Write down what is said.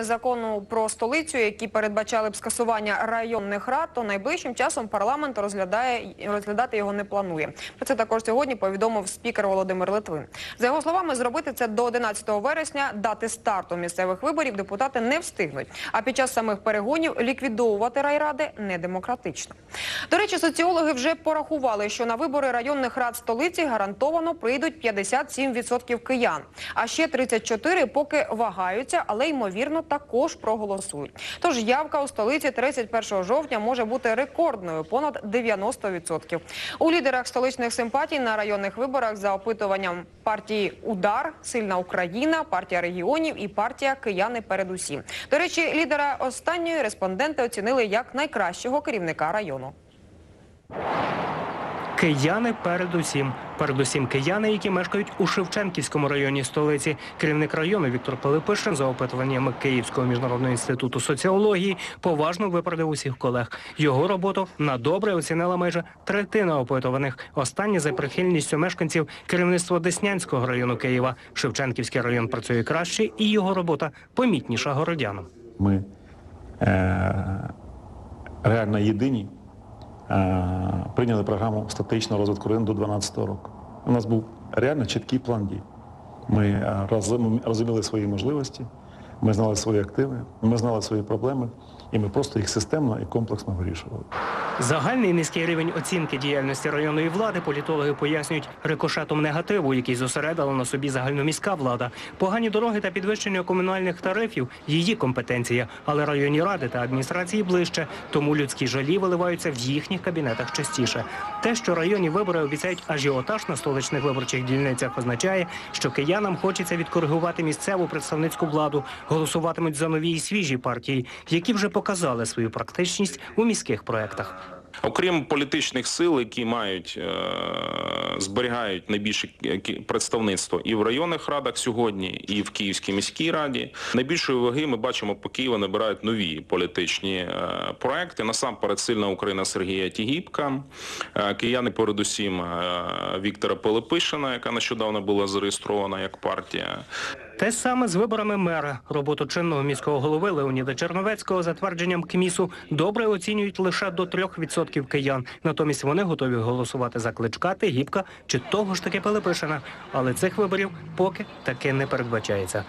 Закону про столицю, які передбачали б скасування районних рад, то найближчим часом парламент розглядає розглядати його не планує. Про це також сьогодні повідомив спікер Володимир Литвин. За його словами, зробити це до 11 вересня, дати старту місцевих виборів депутати не встигнуть. А під час самих перегонів ліквідовувати райради недемократично. До речі, соціологи вже порахували, що на вибори районних рад столиці гарантовано прийдуть 57% киян. А ще 34 поки вагаються, але ймовірно також проголосують. Тож явка у столиці 31 жовтня може бути рекордною понад 90%. У лідерах столичних симпатій на районних виборах за опитуванням партії Удар, Сильна Україна, партія регіонів і партія Кияни передусім. До речі, лідера останньої респонденти оцінили як найкращого керівника району. Кияни передусім. Передусім кияни, які мешкають у Шевченківському районі столиці. Керівник району Віктор Пилипишин за опитуваннями Київського міжнародного інституту соціології поважно виправдав усіх колег. Його роботу на добре оцінила майже третина опитуваних. Останні за прихильністю мешканців керівництво Деснянського району Києва. Шевченківський район працює краще, і його робота помітніша городянам. Ми е, реально єдині прийняли програму стратегічного розвитку району до 2012 року. У нас був реально чіткий план дій. Ми е, розуміли свої можливості, ми знали свої активи, ми знали свої проблеми, і ми просто їх системно і комплексно вирішували. Загальний низький рівень оцінки діяльності районної влади політологи пояснюють рикошетом негативу, який зосередила на собі загальноміська влада. Погані дороги та підвищення комунальних тарифів її компетенція, але районні ради та адміністрації ближче, тому людські жалі виливаються в їхніх кабінетах частіше. Те, що районні вибори обіцяють ажіотаж на столичних виборчих дільницях, означає, що киянам хочеться відкоригувати місцеву представницьку владу, голосуватимуть за нові і свіжі партії, які вже показали свою практичність у міських проектах. Окрім політичних сил, які мають е, зберігають найбільше представництво і в районних радах сьогодні, і в Київській міській раді, найбільшої ваги ми бачимо, по Києву набирають нові політичні е, проекти. Насамперед, сильна Україна Сергія Тігіпка, е, кияни, передусім Віктора Пилипишина, яка нещодавно була зареєстрована як партія. Те саме з виборами мера. Роботу чинного міського голови Леоніда Черновецького за твердженням КМІСу добре оцінюють лише до 3% киян. Натомість вони готові голосувати за Кличка, Тегібка чи того ж таки Пилипишина. Але цих виборів поки таки не передбачається.